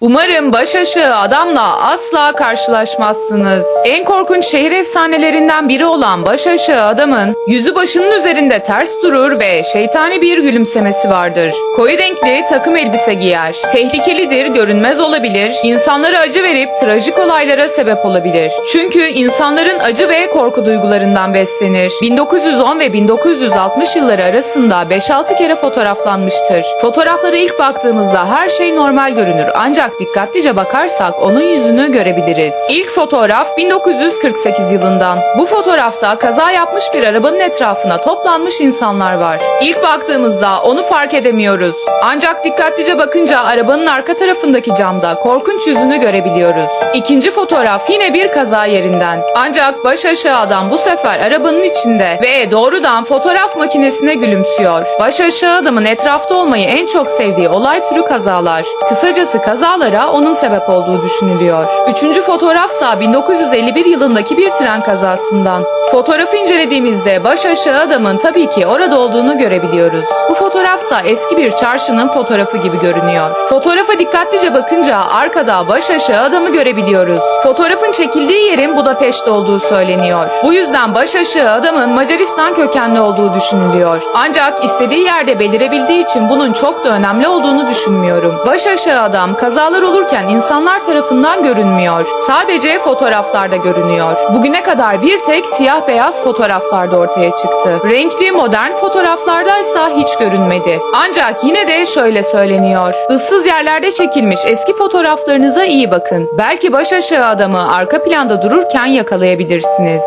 Umarım baş aşağı adamla asla karşılaşmazsınız. En korkunç şehir efsanelerinden biri olan baş aşağı adamın yüzü başının üzerinde ters durur ve şeytani bir gülümsemesi vardır. Koyu renkli takım elbise giyer. Tehlikelidir, görünmez olabilir. insanlara acı verip trajik olaylara sebep olabilir. Çünkü insanların acı ve korku duygularından beslenir. 1910 ve 1960 yılları arasında 5-6 kere fotoğraflanmıştır. Fotoğraflara ilk baktığımızda her şey normal görünür ancak dikkatlice bakarsak onun yüzünü görebiliriz. İlk fotoğraf 1948 yılından. Bu fotoğrafta kaza yapmış bir arabanın etrafına toplanmış insanlar var. İlk baktığımızda onu fark edemiyoruz. Ancak dikkatlice bakınca arabanın arka tarafındaki camda korkunç yüzünü görebiliyoruz. İkinci fotoğraf yine bir kaza yerinden. Ancak baş aşağı adam bu sefer arabanın içinde ve doğrudan fotoğraf makinesine gülümsüyor. Baş aşağı adamın etrafta olmayı en çok sevdiği olay türü kazalar. Kısacası kazalara onun sebep olduğu düşünülüyor. Üçüncü fotoğrafsa 1951 yılındaki bir tren kazasından. Fotoğrafı incelediğimizde baş aşağı adamın tabii ki orada olduğunu görebiliyoruz. Bu fotoğrafsa eski bir çarşının fotoğrafı gibi görünüyor. Fotoğrafa dikkatlice bakınca arkada baş aşağı adamı görebiliyoruz. Fotoğrafın çekildiği yerin Budapeşte olduğu söyleniyor. Bu yüzden baş aşağı adamın Macaristan kökenli olduğu düşünülüyor. Ancak istediği yerde belirebildiği için bunun çok da önemli olduğunu düşünmüyorum. Baş aşağı adam kazalar olurken insanlar tarafından görünmüyor. Sadece fotoğraflarda görünüyor. Bugüne kadar bir tek siyah beyaz fotoğraflarda ortaya çıktı. Renkli modern fotoğraflardaysa hiç görünmedi. Ancak yine de şöyle söyleniyor. Issız yerlerde çekilmiş eski fotoğraflarınıza iyi bakın. Belki baş aşağı adamı arka planda dururken yakalayabilirsiniz.